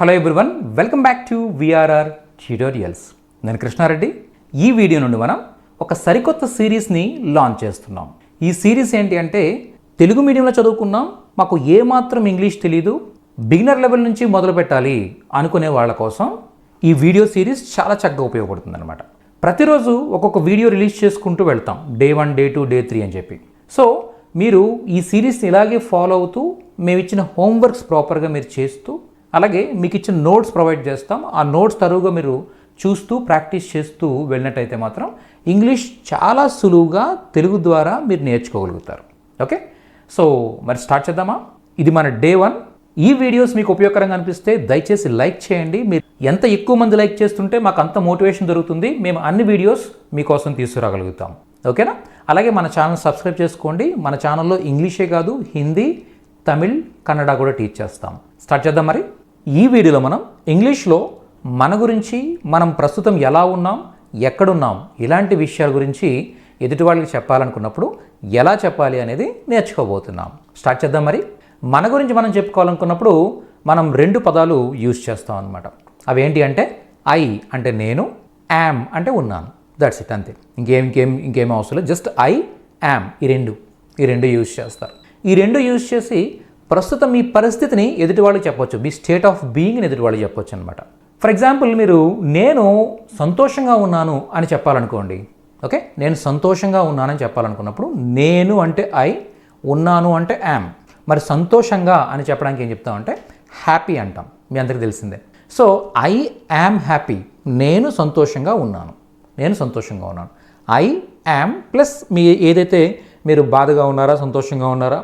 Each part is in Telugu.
Hello everyone welcome back to VRR tutorials నేను కృష్ణారెడ్డి. ఈ వీడియో నుండి మనం ఒక సరికొత్త సిరీస్ని లాంచ్ చేస్తున్నాం. ఈ సిరీస్ ఏంటి అంటే తెలుగు మీడియంలో చదువుకున్నాం మాకు ఏమాత్రం ఇంగ్లీష్ తెలీదు బిగినర్ లెవెల్ నుంచి మొదలు పెట్టాలి అనుకునే వాళ్ళ కోసం ఈ వీడియో సిరీస్ చాలా చక్కగా ఉపయోగపడుతుంది అనమాట ప్రతిరోజు ఒక్కొక్క వీడియో రిలీజ్ చేసుకుంటూ వెళ్తాం day one day two day three అని చెప్పి. సో మీరు ఈ సిరీస్ని ఇలాగే ఫాలో అవుతూ మేము ఇచ్చిన హోంవర్క్స్ ప్రాపర్గా మీరు చేస్తూ అలాగే మీకు ఇచ్చిన నోట్స్ ప్రొవైడ్ చేస్తాం. ఆ నోట్స్ తరువుగా మీరు చూస్తూ ప్రాక్టీస్ చేస్తూ వెళ్ళినట్టయితే మాత్రం ఇంగ్లీష్ చాలా సులువుగా తెలుగు ద్వారా మీరు నేర్చుకోగలుగుతారు. ఓకే? సో మరి స్టార్ట్ చేద్దామా? ఇది మన డే వన్. ఈ వీడియోస్ మీకు ఉపయోగకరంగా అనిపిస్తే దయచేసి లైక్ చేయండి. మీరు ఎంత ఎక్కువ మంది లైక్ చేస్తుంటే మాకు అంత మోటివేషన్ దొరుకుతుంది. మేము అన్ని వీడియోస్ మీకోసం తీసుకురాగలుగుతాం. ఓకేనా? అలాగే మన ఛానల్ సబ్స్క్రైబ్ చేసుకోండి. మన ఛానల్లో ఇంగ్లీషే కాదు హిందీ తమిళ్ కన్నడ కూడా టీచ్ చేస్తాం. స్టార్ట్ చేద్దాం మరి. ఈ వీడియోలో మనం ఇంగ్లీష్లో మన గురించి మనం ప్రస్తుతం ఎలా ఉన్నాం ఎక్కడున్నాం ఇలాంటి విషయాల గురించి ఎదుటి వాళ్ళకి చెప్పాలనుకున్నప్పుడు ఎలా చెప్పాలి అనేది నేర్చుకోబోతున్నాం. స్టార్ట్ చేద్దాం మరి. మన గురించి మనం చెప్పుకోవాలనుకున్నప్పుడు మనం రెండు పదాలు యూజ్ చేస్తాం అనమాట అవి ఏంటి అంటే ఐ అంటే నేను యామ్ అంటే ఉన్నాను. దట్స్ ఇట్ అంతే. ఇంకేం ఇంకేం ఇంకేం అవసరం లేదు. జస్ట్ ఐ యామ్ ఈ రెండు ఈ రెండు యూజ్ చేస్తారు. ఈ రెండు యూజ్ చేసి ప్రస్తుతం మీ పరిస్థితిని ఎదుటి వాళ్ళు చెప్పొచ్చు. మీ స్టేట్ ఆఫ్ బీయింగ్ని ఎదుటి వాళ్ళు చెప్పొచ్చు అనమాట ఫర్ ఎగ్జాంపుల్ మీరు నేను సంతోషంగా ఉన్నాను అని చెప్పాలనుకోండి. ఓకే నేను సంతోషంగా ఉన్నానని చెప్పాలనుకున్నప్పుడు నేను అంటే ఐ ఉన్నాను అంటే యామ్ మరి సంతోషంగా అని చెప్పడానికి ఏం చెప్తామంటే హ్యాపీ అంటాం. మీ అందరికీ తెలిసిందే. సో ఐ యామ్ హ్యాపీ నేను సంతోషంగా ఉన్నాను. నేను సంతోషంగా ఉన్నాను. ఐ యామ్ ప్లస్ మీ ఏదైతే మీరు బాధగా ఉన్నారా సంతోషంగా ఉన్నారా?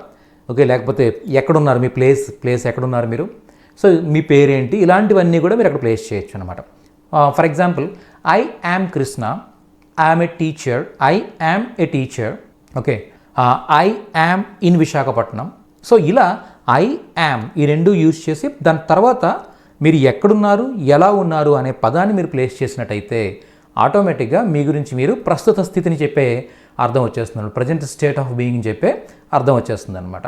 ఓకే లేకపోతే ఎక్కడున్నారు మీ ప్లేస్ ప్లేస్ ఎక్కడున్నారు మీరు? సో మీ పేరేంటి? ఇలాంటివన్నీ కూడా మీరు అక్కడ ప్లేస్ చేయొచ్చు అనమాట for example I am Krishna I'm a teacher I am a teacher okay I am in Visakhapatnam. So ఇలా ఐ యామ్ ఈ రెండు యూజ్ చేసి దాని తర్వాత మీరు ఎక్కడున్నారు ఎలా ఉన్నారు అనే పదాన్ని మీరు ప్లేస్ చేసినట్టయితే ఆటోమేటిక్గా మీ గురించి మీరు ప్రస్తుత స్థితిని చెప్పే అర్థం వచ్చేస్తుంది ప్రజెంట్ స్టేట్ ఆఫ్ బీయింగ్ చెప్పే అర్థం వచ్చేస్తుంది అనమాట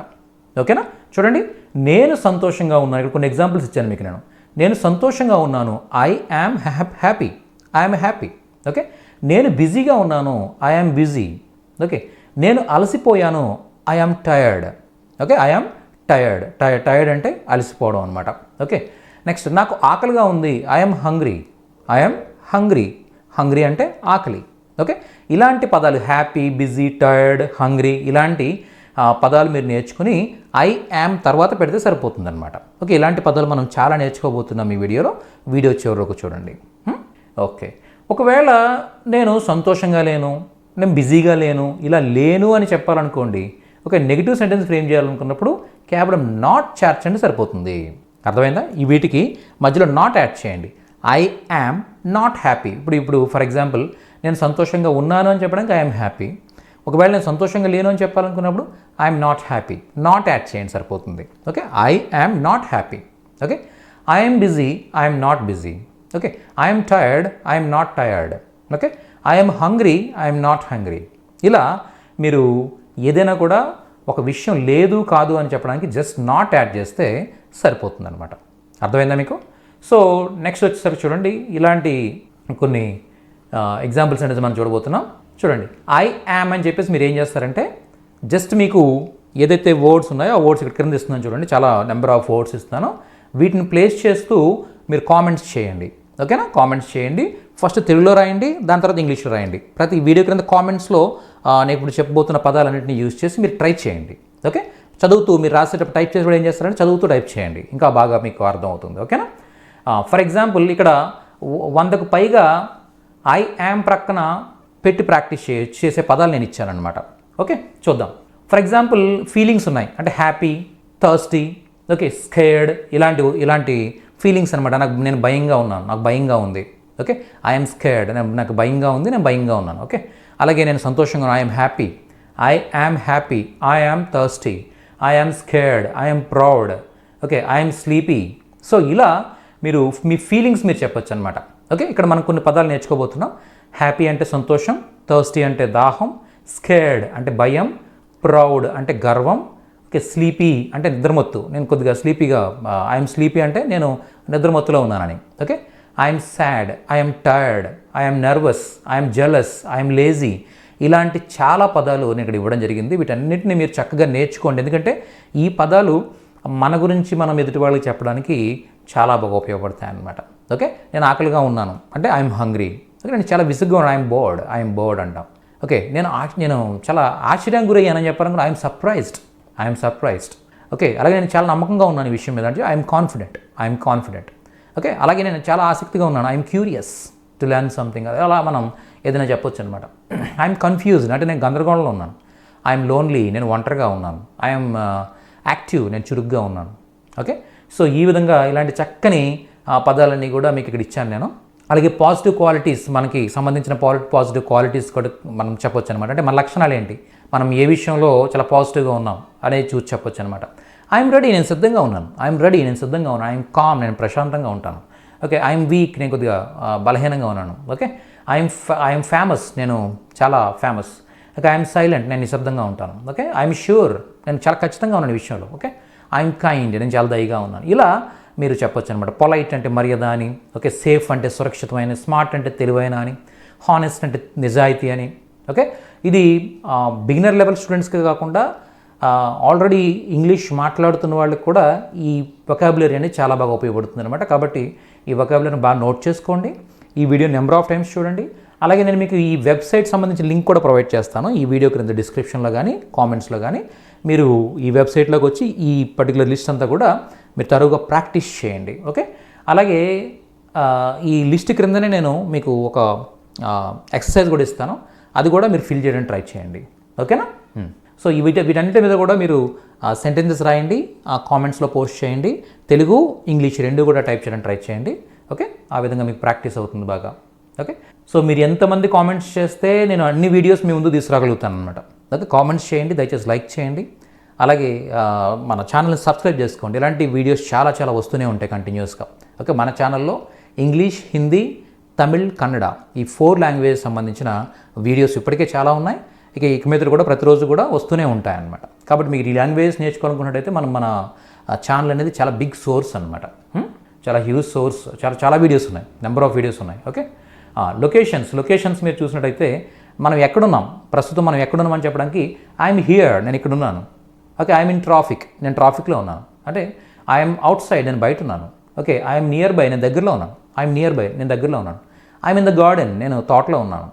ఓకేనా? చూడండి నేను సంతోషంగా ఉన్నాను. ఇక్కడ కొన్ని ఎగ్జాంపుల్స్ ఇచ్చాను మీకు నేను. నేను సంతోషంగా ఉన్నాను. I am happy I'm happy okay? నేను బిజీగా ఉన్నాను. I am busy okay? నేను అలసిపోయాను. I am tired okay? I am tired tired tired అంటే అలసిపోవడం అనమాట ఓకే? నెక్స్ట్ నాకు ఆకలిగా ఉంది. I am hungry I hungry hungry అంటే ఆకలి. ఓకే? ఇలాంటి పదాలు హ్యాపీ బిజీ టైర్డ్ హంగ్రీ ఇలాంటి పదాలు మీరు నేర్చుకుని ఐ యామ్ తర్వాత పెడితే సరిపోతుంది అనమాట ఓకే? ఇలాంటి పదాలు మనం చాలా నేర్చుకోబోతున్నాం ఈ వీడియోలో. వీడియో చివరకు చూడండి. ఓకే. ఒకవేళ నేను సంతోషంగా లేను నేను బిజీగా లేను ఇలా లేను అని చెప్పాలనుకోండి ఓకే? నెగిటివ్ సెంటెన్స్ ఫ్రేమ్ చేయాలనుకున్నప్పుడు కేవలం నాట్ చేర్చండి సరిపోతుంది. అర్థమైందా? ఈ వీటికి మధ్యలో నాట్ యాడ్ చేయండి. ఐ యామ్ నాట్ హ్యాపీ ఇప్పుడు ఇప్పుడు ఫర్ ఎగ్జాంపుల్ నేను సంతోషంగా ఉన్నాను అని చెప్పడానికి ఐఎమ్ హ్యాపీ ఒకవేళ నేను సంతోషంగా లేను అని చెప్పాలనుకున్నప్పుడు I'm not happy not add చేయండి సరిపోతుంది okay I am not happy okay I'm busy I'm not busy okay I'm tired I'm not tired okay I'm hungry I'm not hungry ఇలా మీరు ఏదైనా కూడా ఒక విషయం లేదు కాదు అని చెప్పడానికి జస్ట్ నాట్ యాడ్ చేస్తే సరిపోతుంది అనమాట అర్థమైందా మీకు సో నెక్స్ట్ వచ్చేసరికి చూడండి. ఇలాంటి కొన్ని ఎగ్జాంపుల్స్ అనేది మనం చూడబోతున్నాం. చూడండి. ఐ యామ్ అని చెప్పేసి మీరు ఏం చేస్తారంటే జస్ట్ మీకు ఏదైతే వర్డ్స్ ఉన్నాయో ఆ వర్డ్స్ ఇక్కడ కింద ఇస్తున్నాను చూడండి. చాలా నెంబర్ ఆఫ్ వర్డ్స్ ఇస్తున్నాను. వీటిని ప్లేస్ చేస్తూ మీరు కామెంట్స్ చేయండి. ఓకేనా కామెంట్స్ చేయండి. ఫస్ట్ తెలుగులో రాయండి. దాని తర్వాత ఇంగ్లీష్లో రాయండి. ప్రతి వీడియో క్రింద కామెంట్స్లో నేను ఇప్పుడు చెప్పబోతున్న పదాలన్నింటినీ యూజ్ చేసి మీరు ట్రై చేయండి. ఓకే చదువుతూ మీరు రాసేటప్పుడు టైప్ చేసేటప్పుడు ఏం చేస్తారంటే చదువుతూ టైప్ చేయండి. ఇంకా బాగా మీకు అర్థం అవుతుంది ఓకేనా ఫర్ ఎగ్జాంపుల్ ఇక్కడ వందకు పైగా ఐ యామ్ ప్రక్కన పెట్టి ప్రాక్టీస్ చే చేసే పదాలు నేను ఇచ్చానమాట ఓకే? చూద్దాం. ఫర్ ఎగ్జాంపుల్ ఫీలింగ్స్ ఉన్నాయి. అంటే హ్యాపీ థర్స్టీ ఓకే స్కేర్డ్ ఇలాంటి ఇలాంటి ఫీలింగ్స్ అనమాట నాకు నేను భయంగా ఉన్నాను. నాకు భయంగా ఉంది. ఓకే? ఐఎమ్ స్కేర్డ్ నాకు భయంగా ఉంది. నేను భయంగా ఉన్నాను. ఓకే? అలాగే నేను సంతోషంగా I'm happy I am happy I am thirsty I scared I proud okay? I'm sleepy so ఇలా మీరు మీ ఫీలింగ్స్ మీరు చెప్పొచ్చు అనమాట ఓకే ఇక్కడ మనం కొన్ని పదాలు నేర్చుకోబోతున్నాం. హ్యాపీ అంటే సంతోషం థర్స్టీ అంటే దాహం స్కేర్డ్ అంటే భయం ప్రౌడ్ అంటే గర్వం ఓకే స్లీపీ అంటే నిద్రమత్తు. నేను కొద్దిగా స్లీపీగా ఐఎమ్ స్లీపీ అంటే నేను నిద్రమత్తులో ఉన్నానని. Okay I'm sad I'm tired I'm nervous I'm jealous I'm lazy ఇలాంటి చాలా పదాలు నేను ఇక్కడ ఇవ్వడం జరిగింది. వీటన్నిటిని మీరు చక్కగా నేర్చుకోండి. ఎందుకంటే ఈ పదాలు మన గురించి మనం ఎదుటి వాళ్ళకి చెప్పడానికి చాలా బాగా ఉపయోగపడతాయి అనమాట ఓకే? నేను ఆకలిగా ఉన్నాను. అంటే ఐఎమ్ హంగ్రీ ఓకే? నేను చాలా విసుగ్గా ఉన్నాను. ఐఎమ్ బోర్డ్ ఐఎమ్ బోర్డ్ అంటాం. ఓకే? నేను ఆ- నేను చాలా ఆశ్చర్యం గురయ్యానని చెప్పాను I'm surprised I'm surprised okay? అలాగే నేను చాలా నమ్మకంగా ఉన్నాను ఈ విషయం మీద. అంటే I'm confident I'm confident okay? అలాగే నేను చాలా ఆసక్తిగా ఉన్నాను. I'm curious to learn something అలా మనం ఏదైనా చెప్పొచ్చు అనమాట ఐఎమ్ కన్ఫ్యూజ్డ్ అంటే నేను గందరగోళంలో ఉన్నాను. ఐఎమ్ లోన్లీ నేను ఒంటరిగా ఉన్నాను. ఐఎమ్ యాక్టివ్ uh, నేను చురుగ్గా ఉన్నాను. ఓకే? సో ఈ విధంగా ఇలాంటి చక్కని పదాలన్నీ కూడా మీకు ఇక్కడ ఇచ్చాను నేను. అలాగే పాజిటివ్ క్వాలిటీస్ మనకి సంబంధించిన పాజిటివ్ క్వాలిటీస్ కూడా మనం చెప్పొచ్చు అనమాట అంటే మన లక్షణాలు ఏంటి? మనం ఏ విషయంలో చాలా పాజిటివ్గా ఉన్నాం అనేది చూసి చెప్పొచ్చు అనమాట ఐఎమ్ రెడీ నేను సిద్ధంగా ఉన్నాను. ఐఎమ్ రెడీ నేను సిద్ధంగా ఉన్నాను. ఐఎమ్ కామ్ నేను ప్రశాంతంగా ఉంటాను. ఓకే ఐఎమ్ వీక్ నేను కొద్దిగా బలహీనంగా ఉన్నాను. ఓకే ఐఎమ్ ఐఎమ్ ఫేమస్ నేను చాలా ఫేమస్ ఓకే ఐఎమ్ సైలెంట్ నేను నిశ్శబ్దంగా ఉంటాను. ఓకే ఐఎమ్ ష్యూర్ నేను చాలా ఖచ్చితంగా ఉన్నాను ఈ విషయంలో. ఓకే ఐఎమ్ కైండ్ నేను చాలా దయగా ఉన్నాను. ఇలా మీరు చెప్పొచ్చు అనమాట పొలైట్ అంటే మర్యాద అని ఓకే సేఫ్ అంటే సురక్షితమైన స్మార్ట్ అంటే తెలివైన అని హానెస్ట్ అంటే నిజాయితీ అని ఓకే? ఇది బిగినర్ లెవెల్ స్టూడెంట్స్కి కాకుండా ఆల్రెడీ ఇంగ్లీష్ మాట్లాడుతున్న వాళ్ళకి కూడా ఈ వొకాబులరీ అనేది చాలా బాగా ఉపయోగపడుతుంది అనమాట కాబట్టి ఈ వొకాబులరీని బాగా నోట్ చేసుకోండి. ఈ వీడియో నెంబర్ ఆఫ్ టైమ్స్ చూడండి. అలాగే నేను మీకు ఈ వెబ్సైట్ సంబంధించిన లింక్ కూడా ప్రొవైడ్ చేస్తాను. ఈ వీడియో క్రింద డిస్క్రిప్షన్లో కానీ కామెంట్స్లో కానీ మీరు ఈ వెబ్సైట్లోకి వచ్చి ఈ పర్టికులర్ లిస్ట్ అంతా కూడా మీరు తరువుగా ప్రాక్టీస్ చేయండి ఓకే? అలాగే ఈ లిస్ట్ క్రిందనే నేను మీకు ఒక ఎక్సర్సైజ్ కూడా ఇస్తాను. అది కూడా మీరు ఫిల్ చేయడానికి ట్రై చేయండి ఓకేనా. సో ఈ వీటి వీటన్నిటి మీద కూడా మీరు సెంటెన్సెస్ రాయండి ఆ కామెంట్స్లో పోస్ట్ చేయండి. తెలుగు ఇంగ్లీష్ రెండు కూడా టైప్ చేయడానికి ట్రై చేయండి ఓకే? ఆ విధంగా మీకు ప్రాక్టీస్ అవుతుంది బాగా ఓకే? సో మీరు ఎంతమంది కామెంట్స్ చేస్తే నేను అన్ని వీడియోస్ మీ ముందు తీసుకురాగలుగుతాను అనమాట ఓకే కామెంట్స్ చేయండి దయచేసి లైక్ చేయండి. అలాగే మన ఛానల్ని సబ్స్క్రైబ్ చేసుకోండి. ఇలాంటి వీడియోస్ చాలా చాలా వస్తూనే ఉంటాయి కంటిన్యూస్గా ఓకే మన ఛానల్లో ఇంగ్లీష్ హిందీ తమిళ్ కన్నడ ఈ ఫోర్ లాంగ్వేజ్ సంబంధించిన వీడియోస్ ఇప్పటికే చాలా ఉన్నాయి. ఇక ఇక మీద కూడా ప్రతిరోజు కూడా వస్తూనే ఉంటాయి అన్నమాట కాబట్టి మీరు ఈ లాంగ్వేజ్ నేర్చుకోవాలనుకున్నట్టయితే మనం మన ఛానల్ అనేది చాలా బిగ్ సోర్స్ అనమాట చాలా హ్యూజ్ సోర్స్ చాలా చాలా వీడియోస్ ఉన్నాయి. నెంబర్ ఆఫ్ వీడియోస్ ఉన్నాయి. ఓకే? లొకేషన్స్ లొకేషన్స్ మీరు చూసినట్టయితే మనం ఎక్కడున్నాం? ప్రస్తుతం మనం ఎక్కడున్నామని చెప్పడానికి ఐఎమ్ హియర్ నేను ఇక్కడ ఉన్నాను ఓకే ఐఎమ్ ఇన్ ట్రాఫిక్ నేను ట్రాఫిక్లో ఉన్నాను. అంటే ఐఎమ్ అవుట్ సైడ్ నేను బయట ఉన్నాను. ఓకే ఐఎమ్ నియర్ బై నేను దగ్గరలో ఉన్నాను. ఐఎమ్ నియర్ బై నేను దగ్గరలో ఉన్నాను. ఐఎమ్ ఇన్ ద గార్డెన్ నేను తోటలో ఉన్నాను.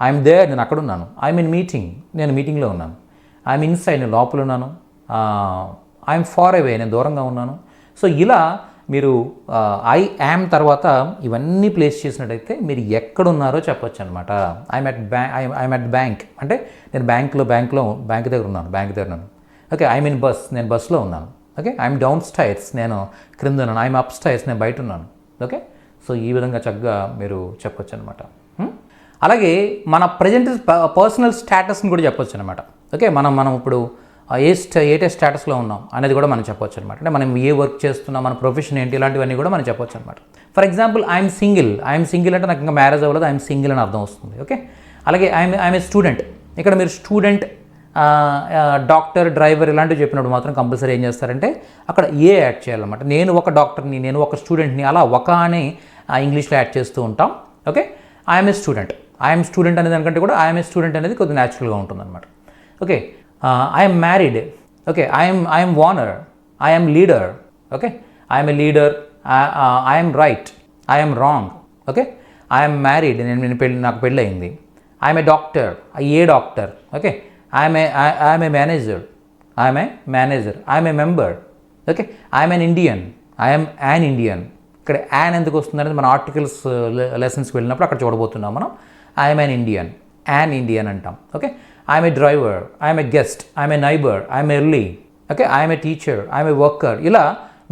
ఐఎమ్ దేర్ నేను అక్కడ ఉన్నాను. ఐఎమ్ ఇన్ మీటింగ్ నేను మీటింగ్లో ఉన్నాను. ఐఎమ్ ఇన్సైడ్ నేను లోపల ఉన్నాను. ఐఎమ్ ఫార్ అవే నేను దూరంగా ఉన్నాను. సో ఇలా మీరు ఐ యామ్ తర్వాత ఇవన్నీ ప్లేస్ చేసినట్టయితే మీరు ఎక్కడున్నారో చెప్పొచ్చు అనమాట I'm at bank I'm at bank అంటే నేను బ్యాంక్లో బ్యాంక్లో బ్యాంక్ దగ్గర ఉన్నాను బ్యాంక్ దగ్గర ఉన్నాను. ఓకే ఐ మీన్ బస్ నేను బస్లో ఉన్నాను. ఓకే ఐఎమ్ డౌన్ స్టైర్స్ నేను క్రింద ఉన్నాను. ఐఎమ్ అప్ స్టైర్స్ నేను బయట ఉన్నాను. ఓకే సో ఈ విధంగా చక్కగా మీరు చెప్పొచ్చు అనమాట hmm? అలాగే మన ప్రజెంట్ పర్సనల్ స్టేటస్ని కూడా చెప్పొచ్చు అనమాట ఓకే మనం మనం ఇప్పుడు ఏ స్ట స్టేటస్లో ఉన్నాం అనేది కూడా మనం చెప్పొచ్చు అనమాట అంటే మనం ఏ వర్క్ చేస్తున్నాం మన ప్రొఫెషన్ ఏంటి ఇలాంటివన్నీ కూడా మనం చెప్పొచ్చు అనమాట for example I'm single. I'm single అంటే నాకు ఇంకా మ్యారేజ్ అవ్వలేదు ఐఎమ్ సింగిల్ అని అర్థం వస్తుంది ఓకే? అలాగే ఐఎమ్ ఐఎమ్ ఏ స్టూడెంట్. ఇక్కడ మీరు స్టూడెంట్ డాక్టర్ డ్రైవర్ ఇలాంటివి చెప్పినప్పుడు మాత్రం కంపల్సరీ ఏం చేస్తారంటే అక్కడ ఏ యాడ్ చేయాలన్నమాట. నేను ఒక డాక్టర్ని నేను ఒక స్టూడెంట్ని అలా ఒక అని ఇంగ్లీష్లో యాడ్ చేస్తూ ఉంటాం okay? I'm a student. I'm student అనే దానికంటే కూడా ఐఎమ్ ఏ స్టూడెంట్ అనేది కొద్దిగా న్యాచురల్గా ఉంటుందన్నమాట. Okay? I'm married okay I'm I'm winner I'm leader okay I'm a leader I'm right I'm wrong okay I'm married నేను నేను పెళ్ళి నాకు పెళ్ళి అయింది I'm a doctor a doctor okay I'm a I'm a manager I'm a manager I'm a member okay I'm an Indian I'm an Indian ఇక్కడ యాన్ ఎందుకు వస్తుందనేది మన ఆర్టికల్స్ లెసన్స్కి వెళ్ళినప్పుడు అక్కడ చూడబోతున్నాం మనం I'm an Indian an Indian అంటాం okay I'm a driver I'm a guest I'm a neighbour I'm early okay I'm a teacher I'm a worker ఇలా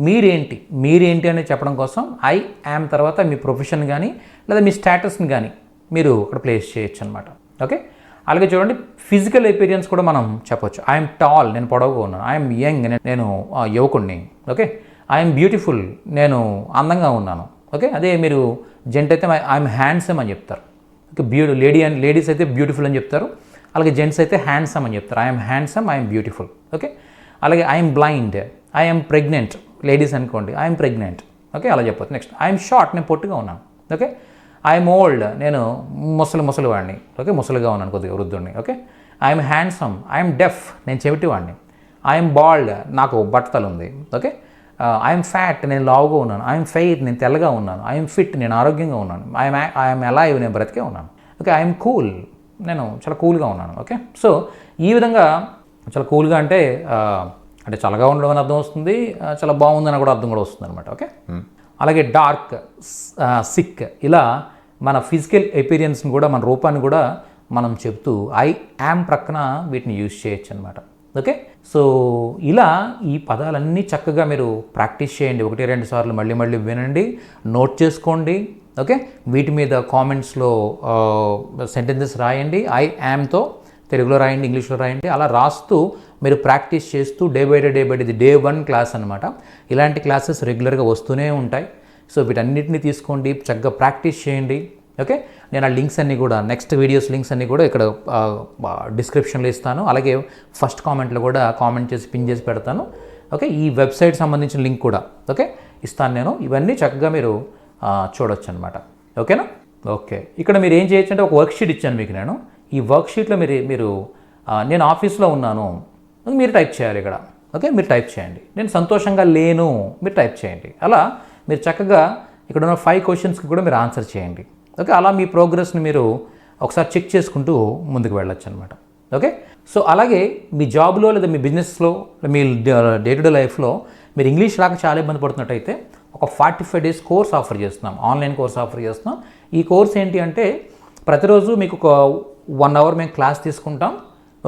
మీరేంటి? మీరేంటి అని చెప్పడం కోసం ఐ యామ్ తర్వాత మీ ప్రొఫెషన్ కానీ లేదా మీ స్టేటస్ని కానీ మీరు ఇక్కడ ప్లేస్ చేయొచ్చు అనమాట ఓకే అలాగే చూడండి ఫిజికల్ ఎపీరియన్స్ కూడా మనం చెప్పొచ్చు. ఐఎమ్ టాల్ నేను పొడవుగా ఉన్నాను. ఐఎమ్ యంగ్ నేను యువకుడిని ఓకే ఐఎమ్ బ్యూటిఫుల్ నేను అందంగా ఉన్నాను ఓకే అదే మీరు జెంట్ అయితే ఐఎమ్ హ్యాండ్సమ్ అని చెప్తారు okay beauty lady and ladies అయితే బ్యూటిఫుల్ అని చెప్తారు. అలాగే జెంట్స్ అయితే హ్యాండ్సమ్ అని చెప్తారు I'm handsome I'm beautiful okay అలాగే I'm blind I'm pregnant ladies అనుకోండి ఐఎమ్ ప్రెగ్నెంట్ ఓకే అలా చెప్పొచ్చు నెక్స్ట్ ఐఎమ్ షార్ట్ నేను పొట్టుగా ఉన్నాను ఓకే ఐఎమ్ ఓల్డ్ నేను ముసలి ముసలి వాడిని ఓకే ముసలిగా ఉన్నాను కొద్దిగా వృద్ధుడిని okay I'm handsome I'm deaf నేను చెవిటి వాడిని ఐఎమ్ బాల్డ్ నాకు బట్టతలు ఉంది ఓకే ఐఎమ్ ఫ్యాట్ నేను లావుగా ఉన్నాను ఐఎమ్ ఫెయిర్ నేను తెల్లగా ఉన్నాను ఐఎమ్ ఫిట్ నేను ఆరోగ్యంగా ఉన్నాను ఐఎమ్ ఐఎమ్ అలైవ్ నేను బ్రతికే ఉన్నాను ఓకే ఐఎమ్ కూల్ నేను చాలా కూల్గా ఉన్నాను ఓకే? సో ఈ విధంగా చాలా కూల్గా అంటే అంటే చల్లగా ఉండడం అని అర్థం వస్తుంది చాలా బాగుందని కూడా అర్థం కూడా వస్తుంది అనమాట ఓకే? అలాగే డార్క్ సిక్ ఇలా మన ఫిజికల్ ఎపీరియన్స్ని కూడా మన రూపాన్ని కూడా మనం చెప్తూ ఐ యామ్ ప్రక్కన వీటిని యూజ్ చేయొచ్చు అనమాట ఓకే? సో ఇలా ఈ పదాలన్నీ చక్కగా మీరు ప్రాక్టీస్ చేయండి. ఒకటి రెండు సార్లు మళ్ళీ మళ్ళీ వినండి నోట్ చేసుకోండి. ఓకే? వీటి మీద కామెంట్స్లో సెంటెన్సెస్ రాయండి. ఐ యామ్తో తెలుగులో రాయండి ఇంగ్లీష్లో రాయండి అలా రాస్తూ మీరు ప్రాక్టీస్ చేస్తూ day by day day by day ఇది డే వన్ క్లాస్ అనమాట ఇలాంటి క్లాసెస్ రెగ్యులర్గా వస్తూనే ఉంటాయి. సో వీటన్నిటిని తీసుకోండి చక్కగా ప్రాక్టీస్ చేయండి. ఓకే? నేను ఆ లింక్స్ అన్నీ కూడా నెక్స్ట్ వీడియోస్ లింక్స్ అన్నీ కూడా ఇక్కడ డిస్క్రిప్షన్లో ఇస్తాను. అలాగే ఫస్ట్ కామెంట్లో కూడా కామెంట్ చేసి పిన్ చేసి పెడతాను. ఓకే? ఈ వెబ్సైట్ సంబంధించిన లింక్ కూడా ఓకే? ఇస్తాను నేను. ఇవన్నీ చక్కగా మీరు చూడొచ్చు అనమాట ఓకేనా? ఓకే. ఇక్కడ మీరు ఏం చేయొచ్చు అంటే ఒక వర్క్షీట్ ఇచ్చాను మీకు నేను. ఈ వర్క్షీట్లో మీరు మీరు నేను ఆఫీస్లో ఉన్నాను. మీరు టైప్ చేయాలి ఇక్కడ. ఓకే? మీరు టైప్ చేయండి. నేను సంతోషంగా లేను. మీరు టైప్ చేయండి. అలా మీరు చక్కగా ఇక్కడ ఉన్న ఫైవ్ క్వశ్చన్స్కి కూడా మీరు ఆన్సర్ చేయండి. ఓకే? అలా మీ ప్రోగ్రెస్ని మీరు ఒకసారి చెక్ చేసుకుంటూ ముందుకు వెళ్ళొచ్చు అనమాట ఓకే? సో అలాగే మీ జాబ్లో లేదా మీ బిజినెస్లో మీ డే టు డే లైఫ్లో మీరు ఇంగ్లీష్ రాక చాలా ఇబ్బంది పడుతున్నట్టయితే ఒక forty five days course offer చేస్తున్నాం. ఆన్లైన్ కోర్స్ ఆఫర్ చేస్తున్నాం. ఈ కోర్స్ ఏంటి అంటే ప్రతిరోజు మీకు ఒక వన్ అవర్ మేము క్లాస్ తీసుకుంటాం.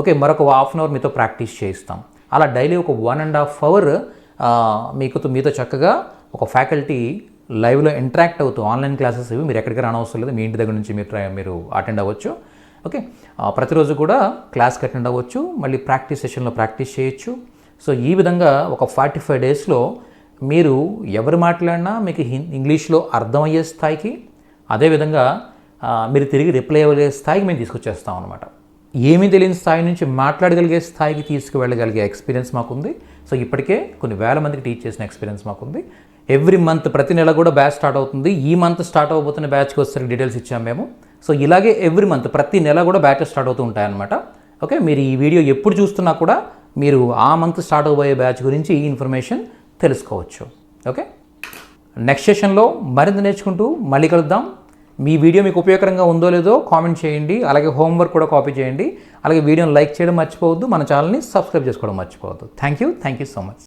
ఓకే మరొక హాఫ్ అన్ అవర్ మీతో ప్రాక్టీస్ చేయిస్తాం. అలా డైలీ ఒక వన్ అండ్ హాఫ్ అవర్ మీకు మీతో చక్కగా ఒక ఫ్యాకల్టీ లైవ్లో ఇంటరాక్ట్ అవుతూ ఆన్లైన్ క్లాసెస్ ఇవి మీరు ఎక్కడికి రానవసరం లేదు. మీ ఇంటి దగ్గర నుంచి మీరు మీరు అటెండ్ అవ్వచ్చు. ఓకే ప్రతిరోజు కూడా క్లాస్కి అటెండ్ అవ్వచ్చు. మళ్ళీ ప్రాక్టీస్ సెషన్లో ప్రాక్టీస్ చేయొచ్చు. సో ఈ విధంగా ఒక ఫార్టీ ఫైవ్ డేస్లో మీరు ఎవరు మాట్లాడినా మీకు ఇంగ్లీష్లో అర్థమయ్యే స్థాయికి అదేవిధంగా మీరు తిరిగి రిప్లై అవ్వగలిగే స్థాయికి మేము తీసుకొచ్చేస్తాం అనమాట ఏమీ తెలియని స్థాయి నుంచి మాట్లాడగలిగే స్థాయికి తీసుకువెళ్ళగలిగే ఎక్స్పీరియన్స్ మాకుంది. సో ఇప్పటికే కొన్ని వేల మందికి టీచ్ చేసిన ఎక్స్పీరియన్స్ మాకుంది. ఎవ్రీ మంత్ ప్రతి నెల కూడా బ్యాచ్ స్టార్ట్ అవుతుంది. ఈ మంత్ స్టార్ట్ అవబోతున్న బ్యాచ్కి వచ్చేసరికి డీటెయిల్స్ ఇచ్చాం మేము. సో ఇలాగే ఎవ్రీ మంత్ ప్రతి నెల కూడా బ్యాచెస్ స్టార్ట్ అవుతూ ఉంటాయన్నమాట. ఓకే? మీరు ఈ వీడియో ఎప్పుడు చూస్తున్నా కూడా మీరు ఆ మంత్ స్టార్ట్ అవబోయే బ్యాచ్ గురించి ఈ ఇన్ఫర్మేషన్ తెలుసుకోవచ్చు. ఓకే? నెక్స్ట్ సెషన్లో మరింత నేర్చుకుంటూ మళ్ళీ కలుద్దాం. మీ వీడియో మీకు ఉపయోగకరంగా ఉందో లేదో కామెంట్ చేయండి. అలాగే హోంవర్క్ కూడా కాపీ చేయండి. అలాగే వీడియోని లైక్ చేయడం మర్చిపోవద్దు. మన ఛానల్ని సబ్స్క్రైబ్ చేసుకోవడం మర్చిపోవద్దు. Thank you thank you so much